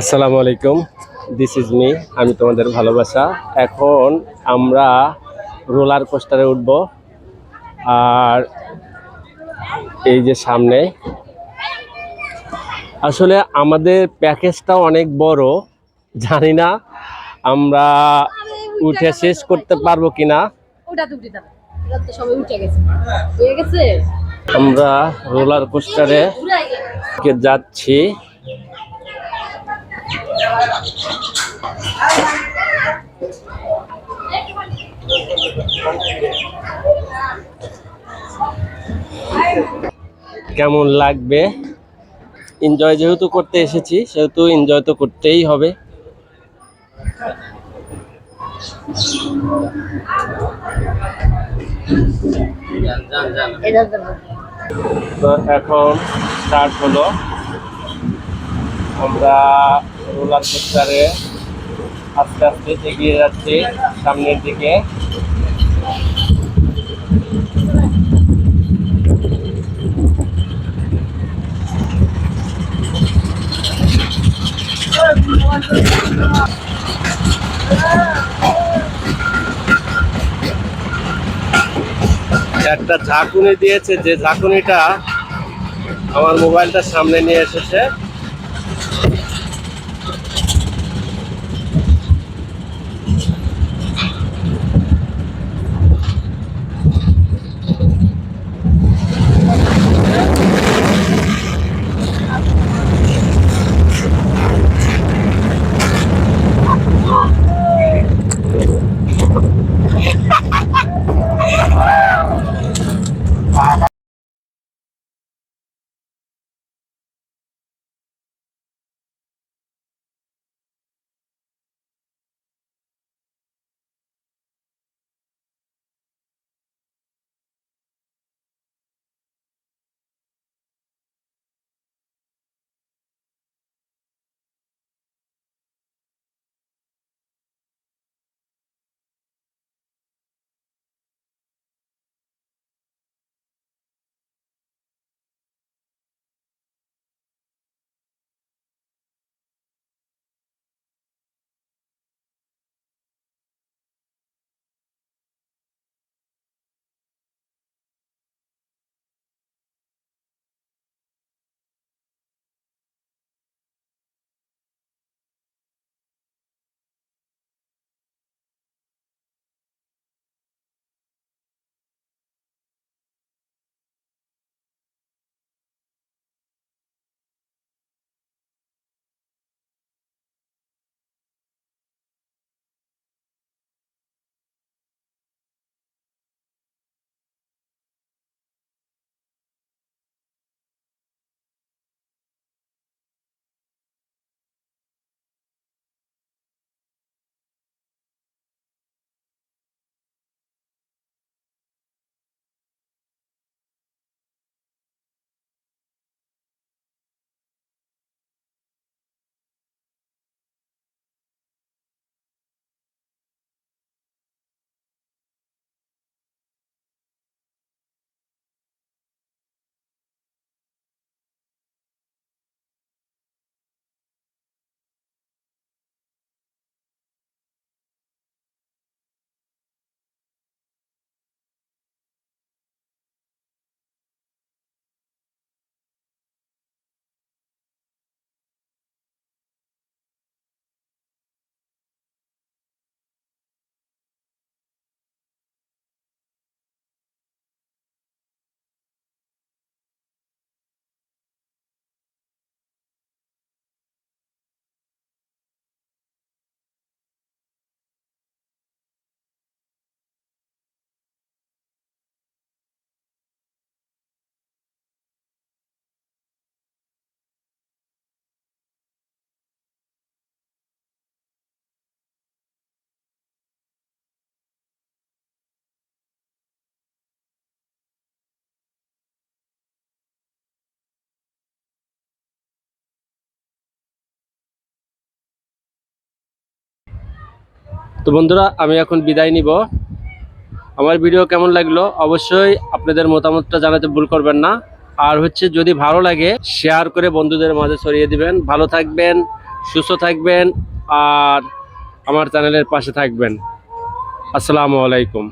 আসসালামু আলাইকুম this is me আমি তোমাদের ভালোবাসা। এখন আমরা রোলার কোস্টারে উঠব আর এই যে সামনে। আসলে আমাদের প্যাকেজটা অনেক বড় জানি না আমরা উঠে শেষ করতে পারব কিনা। আমরা রোলার কোস্টারে যাচ্ছি। কেমন লাগবে? এনজয় যেহেতু করতে এসেছি, সেহেতু এনজয় তো করতেই হবে। এখন স্টার্ট হলো। আমরা রোলার কোস্টারে আস্তে আস্তে এগিয়ে যাচ্ছি সামনের দিকে। একটা ঝাঁকুনি দিয়েছে, যে ঝাঁকুনিটা আমার মোবাইলটা সামনে নিয়ে এসেছে। তো বন্ধুরা, আমি এখন বিদায় নিব। আমার ভিডিও কেমন লাগল অবশ্যই আপনাদের মতামতটা জানাতে ভুল করবেন না। আর হচ্ছে যদি ভালো লাগে শেয়ার করে বন্ধুদের মাঝে ছড়িয়ে দিবেন। ভালো থাকবেন, সুস্থ থাকবেন, আর আমার চ্যানেলের পাশে থাকবেন। আসসালামু আলাইকুম।